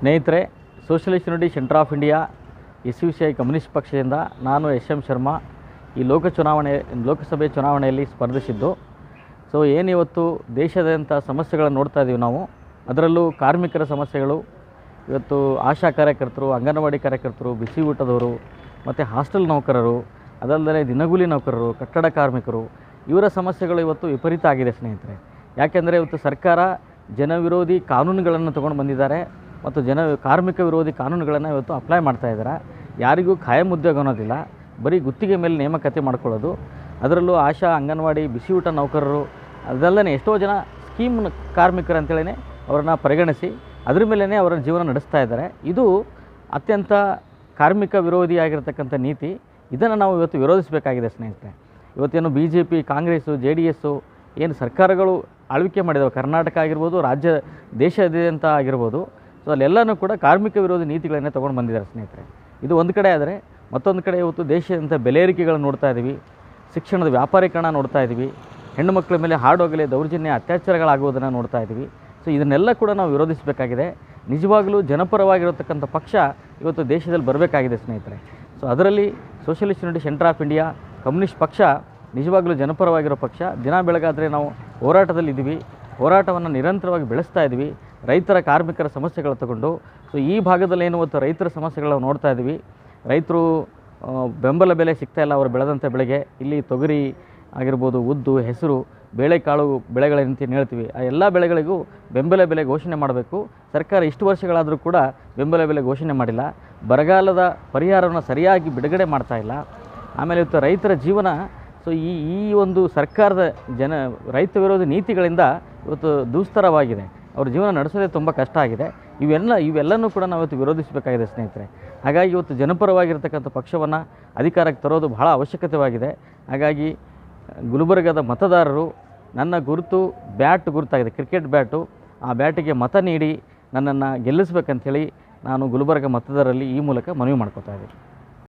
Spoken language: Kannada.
ಸ್ನೇಹಿತರೆ socialist unity centre of India S U C I communist ಪಕ್ಷದಿಂದ ನಾನು ಎಸ್ ಎಂ ಶರ್ಮಾ ಈ ಲೋಕ ಚುನಾವಣೆ, ಲೋಕಸಭೆ ಚುನಾವಣೆಯಲ್ಲಿ ಸ್ಪರ್ಧಿಸಿದ್ದು. ಸೊ ಏನಿವತ್ತು ದೇಶದಂಥ ಸಮಸ್ಯೆಗಳನ್ನು ನೋಡ್ತಾ ಇದ್ದೀವಿ ನಾವು. ಅದರಲ್ಲೂ ಕಾರ್ಮಿಕರ ಸಮಸ್ಯೆಗಳು, ಇವತ್ತು ಆಶಾ ಕಾರ್ಯಕರ್ತರು, ಅಂಗನವಾಡಿ ಕಾರ್ಯಕರ್ತರು, ಬಿಸಿ ಊಟದವರು, ಮತ್ತು ಹಾಸ್ಟೆಲ್ ನೌಕರರು ಅದಲ್ಲದೆ ದಿನಗೂಲಿ ನೌಕರರು, ಕಟ್ಟಡ ಕಾರ್ಮಿಕರು, ಇವರ ಸಮಸ್ಯೆಗಳು ಇವತ್ತು ವಿಪರೀತ ಆಗಿದೆ ಸ್ನೇಹಿತರೆ. ಯಾಕೆಂದರೆ ಇವತ್ತು ಸರ್ಕಾರ ಜನವಿರೋಧಿ ಕಾನೂನುಗಳನ್ನು ತಗೊಂಡು ಬಂದಿದ್ದಾರೆ. ಮತ್ತು ಜನ ಕಾರ್ಮಿಕ ವಿರೋಧಿ ಕಾನೂನುಗಳನ್ನು ಇವತ್ತು ಅಪ್ಲೈ ಮಾಡ್ತಾ ಇದ್ದಾರೆ. ಯಾರಿಗೂ ಖಾಯಂ ಉದ್ಯೋಗ ಅನ್ನೋದಿಲ್ಲ. ಬರೀ ಗುತ್ತಿಗೆ ಮೇಲೆ ನೇಮಕತೆ ಮಾಡ್ಕೊಳ್ಳೋದು. ಅದರಲ್ಲೂ ಆಶಾ, ಅಂಗನವಾಡಿ ಬಿಸಿ ಊಟ ನೌಕರರು ಅದಲ್ಲದೆ ಎಷ್ಟೋ ಜನ ಸ್ಕೀಮ್ ಕಾರ್ಮಿಕರು ಅಂತೇಳಿ ಅವರನ್ನು ಪರಿಗಣಿಸಿ ಅದ್ರ ಮೇಲೇ ಅವರ ಜೀವನ ನಡೆಸ್ತಾ ಇದ್ದಾರೆ. ಇದು ಅತ್ಯಂತ ಕಾರ್ಮಿಕ ವಿರೋಧಿಯಾಗಿರ್ತಕ್ಕಂಥ ನೀತಿ. ಇದನ್ನು ನಾವು ಇವತ್ತು ವಿರೋಧಿಸಬೇಕಾಗಿದೆ ಸ್ನೇಹಿತರೆ. ಇವತ್ತೇನು B J P Congress J D S ಏನು ಸರ್ಕಾರಗಳು ಆಳ್ವಿಕೆ ಮಾಡಿದವು. ಕರ್ನಾಟಕ ಆಗಿರ್ಬೋದು, ರಾಜ್ಯ ದೇಶಾದ್ಯಂತ ಆಗಿರ್ಬೋದು. ಸೊ ಅಲ್ಲೆಲ್ಲನೂ ಕೂಡ ಕಾರ್ಮಿಕ ವಿರೋಧಿ ನೀತಿಗಳನ್ನೇ ತೊಗೊಂಡು ಬಂದಿದ್ದಾರೆ ಸ್ನೇಹಿತರೆ. ಇದು ಒಂದು ಕಡೆ ಆದರೆ, ಮತ್ತೊಂದು ಕಡೆ ಇವತ್ತು ದೇಶದಂಥ ಬೆಲೆ ಏರಿಕೆಗಳನ್ನು ನೋಡ್ತಾ ಇದ್ದೀವಿ ಶಿಕ್ಷಣದ ವ್ಯಾಪಾರೀಕರಣ ನೋಡ್ತಾ ಇದ್ದೀವಿ ಹೆಣ್ಣು ಮಕ್ಕಳ ಮೇಲೆ ಹಾಡೋಗಲಿ ದೌರ್ಜನ್ಯ, ಅತ್ಯಾಚಾರಗಳಾಗುವುದನ್ನು ನೋಡ್ತಾ ಇದ್ದೀವಿ ಸೊ ಇದನ್ನೆಲ್ಲ ಕೂಡ ನಾವು ವಿರೋಧಿಸಬೇಕಾಗಿದೆ. ನಿಜವಾಗಲೂ ಜನಪರವಾಗಿರತಕ್ಕಂಥ ಪಕ್ಷ ಇವತ್ತು ದೇಶದಲ್ಲಿ ಬರಬೇಕಾಗಿದೆ ಸ್ನೇಹಿತರೆ. ಸೊ ಅದರಲ್ಲಿ socialist unity centre of India communist ಪಕ್ಷ, ನಿಜವಾಗಲೂ ಜನಪರವಾಗಿರೋ ಪಕ್ಷ, ದಿನ ಬೆಳಗಾದರೆ ನಾವು ಹೋರಾಟದಲ್ಲಿದ್ದೀವಿ, ಹೋರಾಟವನ್ನು ನಿರಂತರವಾಗಿ ಬೆಳೆಸ್ತಾ ಇದ್ದೀವಿ ರೈತರ ಕಾರ್ಮಿಕರ ಸಮಸ್ಯೆಗಳು ತಗೊಂಡು ಸೊ ಈ ಭಾಗದಲ್ಲಿ ಏನು ಇವತ್ತು ರೈತರ ಸಮಸ್ಯೆಗಳನ್ನು ನೋಡ್ತಾ ಇದ್ದೀವಿ. ರೈತರು ಬೆಂಬಲ ಬೆಲೆ ಸಿಗ್ತಾ ಇಲ್ಲ, ಅವರು ಬೆಳೆದಂಥ ಬೆಳೆಗೆ. ಇಲ್ಲಿ ತೊಗರಿ ಆಗಿರ್ಬೋದು, ಉದ್ದು, ಹೆಸರು, ಬೇಳೆಕಾಳು ಬೆಳೆಗಳ ಏನು ಹೇಳ್ತೀವಿ. ಆ ಎಲ್ಲ ಬೆಳೆಗಳಿಗೂ ಬೆಂಬಲ ಬೆಲೆ ಘೋಷಣೆ ಮಾಡಬೇಕು. ಸರ್ಕಾರ ಇಷ್ಟು ವರ್ಷಗಳಾದರೂ ಕೂಡ ಬೆಂಬಲ ಬೆಲೆ ಘೋಷಣೆ ಮಾಡಿಲ್ಲ. ಬರಗಾಲದ ಪರಿಹಾರವನ್ನು ಸರಿಯಾಗಿ ಬಿಡುಗಡೆ ಮಾಡ್ತಾ ಇಲ್ಲ. ಆಮೇಲೆ ಇವತ್ತು ರೈತರ ಜೀವನ ಸೊ ಈ ಈ ಒಂದು ಸರ್ಕಾರದ ಜನ, ರೈತ ವಿರೋಧಿ ನೀತಿಗಳಿಂದ ಇವತ್ತು ದುಸ್ತರವಾಗಿದೆ. ಅವ್ರ ಜೀವನ ನಡೆಸೋದೇ ತುಂಬ ಕಷ್ಟ ಆಗಿದೆ. ಇವೆಲ್ಲ, ಇವೆಲ್ಲನೂ ಕೂಡ ನಾವು ಇವತ್ತು ವಿರೋಧಿಸಬೇಕಾಗಿದೆ ಸ್ನೇಹಿತರೆ. ಹಾಗಾಗಿ ಇವತ್ತು ಜನಪರವಾಗಿರ್ತಕ್ಕಂಥ ಪಕ್ಷವನ್ನು ಅಧಿಕಾರಕ್ಕೆ ತರೋದು ಬಹಳ ಅವಶ್ಯಕತೆವಾಗಿದೆ. ಹಾಗಾಗಿ ಗುಲ್ಬರ್ಗದ ಮತದಾರರು ನನ್ನ ಗುರುತು, ಬ್ಯಾಟ್ ಗುರುತಾಗಿದೆ, ಕ್ರಿಕೆಟ್ ಬ್ಯಾಟು. ಆ ಬ್ಯಾಟಿಗೆ ಮತ ನೀಡಿ ನನ್ನನ್ನು ಗೆಲ್ಲಿಸ್ಬೇಕಂಥೇಳಿ ನಾನು ಗುಲ್ಬರ್ಗ ಮತದಾರರಲ್ಲಿ ಈ ಮೂಲಕ ಮನವಿ ಮಾಡ್ಕೋತಾ ಇದ್ದೀನಿ.